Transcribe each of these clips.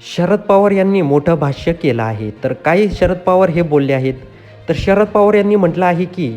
शरद पवार यांनी मोठं भाष्य केलं आहे. तर काही शरद पवार हे बोलले आहेत. तर शरद पवार यांनी म्हटलं आहे की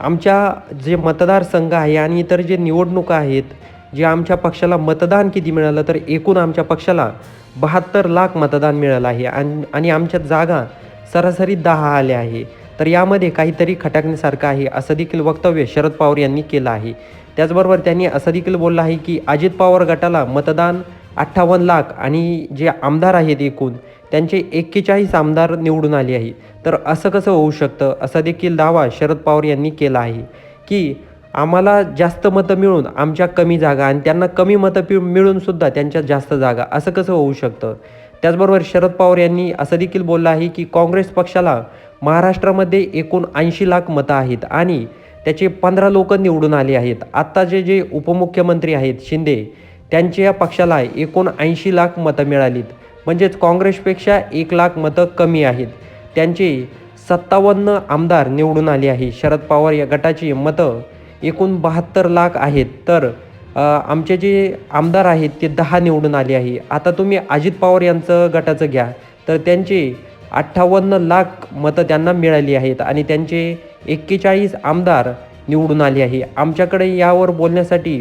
आमच्या जे मतदारसंघ आहे आणि इतर जे निवडणुका आहेत जे आमच्या पक्षाला मतदान किती मिळालं तर एकूण आमच्या पक्षाला बहात्तर लाख मतदान मिळालं आहे आणि आणि आमच्या जागा सरासरी दहा आल्या आहे. तर यामध्ये काहीतरी खटाकण्यासारखं आहे असं देखील वक्तव्य शरद पवार यांनी केलं आहे. त्याचबरोबर त्यांनी असं देखील बोललं आहे की अजित पवार गटाला मतदान अठ्ठावन्न लाख आणि जे आमदार आहेत एकूण त्यांचे एक्केचाळीस आमदार निवडून आले आहे तर असं कसं होऊ शकतं? असा देखील दावा शरद पवार यांनी केला आहे की आम्हाला जास्त मतं मिळून आमच्या कमी जागा आणि त्यांना कमी मतं पि मिळूनसुद्धा त्यांच्या जास्त जागा असं कसं होऊ शकतं? त्याचबरोबर शरद पवार यांनी असं देखील बोललं आहे की काँग्रेस पक्षाला महाराष्ट्रामध्ये एकूण ऐंशी लाख मतं आहेत आणि त्याचे पंधरा लोक निवडून आले आहेत. आत्ताचे जे उपमुख्यमंत्री आहेत शिंदे त्यांच्या पक्षाला एकूण ऐंशी लाख मतं मिळालीत. म्हणजेच काँग्रेसपेक्षा एक लाख मतं कमी आहेत. त्यांचे सत्तावन्न आमदार निवडून आले आहे शरद पवार या गटाची मतं एकूण बहात्तर लाख आहेत. तर आमचे जे आमदार आहेत ते दहा निवडून आले आहे. आता तुम्ही अजित पवार यांचं गटाचं घ्या. तर त्यांचे अठ्ठावन्न लाख मतं त्यांना मिळाली आहेत आणि त्यांचे एक्केचाळीस आमदार निवडून आले आहे. आमच्याकडे यावर बोलण्यासाठी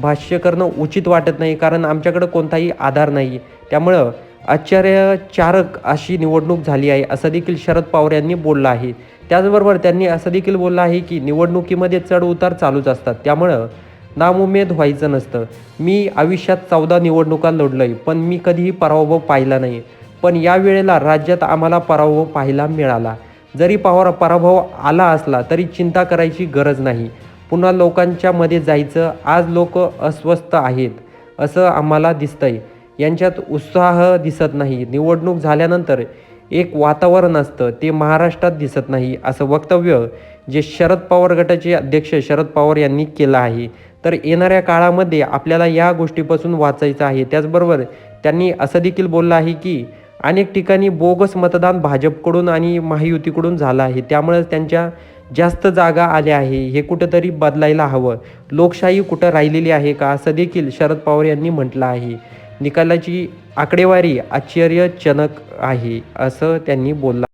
भाष्य करणं उचित वाटत नाही कारण आमच्याकडं कोणताही आधार नाही. त्यामुळं आश्चर्यचारक अशी निवडणूक झाली आहे असं देखील शरद पवार यांनी बोललं आहे. त्याचबरोबर त्यांनी असं देखील बोललं आहे की निवडणुकीमध्ये चढ उतार चालूच असतात. त्यामुळं नामुमेद व्हायचं नसतं. मी आयुष्यात चौदा निवडणुका लढलोय पण मी कधीही पराभव पाहिला नाही. पण या वेळेला राज्यात आम्हाला पराभव पाहायला मिळाला. जरी पवार पराभव आला असला तरी चिंता करायची गरज नाही. पुन्हा लोकांच्या मध्ये जायचं. आज लोक अस्वस्थ आहेत असं आम्हाला दिसतंय. यांच्यात उत्साह दिसत नाही. निवडणूक झाल्यानंतर एक वातावरण असतं ते महाराष्ट्रात दिसत नाही असं वक्तव्य जे शरद पवार गटाचे अध्यक्ष शरद पवार यांनी केलं आहे. तर येणाऱ्या काळामध्ये आपल्याला या गोष्टीपासून वाचायचं आहे. त्याचबरोबर त्यांनी असं देखील बोललं आहे की अनेक ठिकाणी बोगस मतदान भाजपकडून आणि महायुतीकडून झालं आहे. त्यामुळे त्यांच्या जास्त जागा आल्या आहे. हे कुठंतरी बदलायला हवं. लोकशाही कुठं राहिलेली आहे का? असं देखील शरद पवार यांनी म्हटलं आहे. निकालाची आकडेवारी आश्चर्यजनक आहे असं त्यांनी बोललं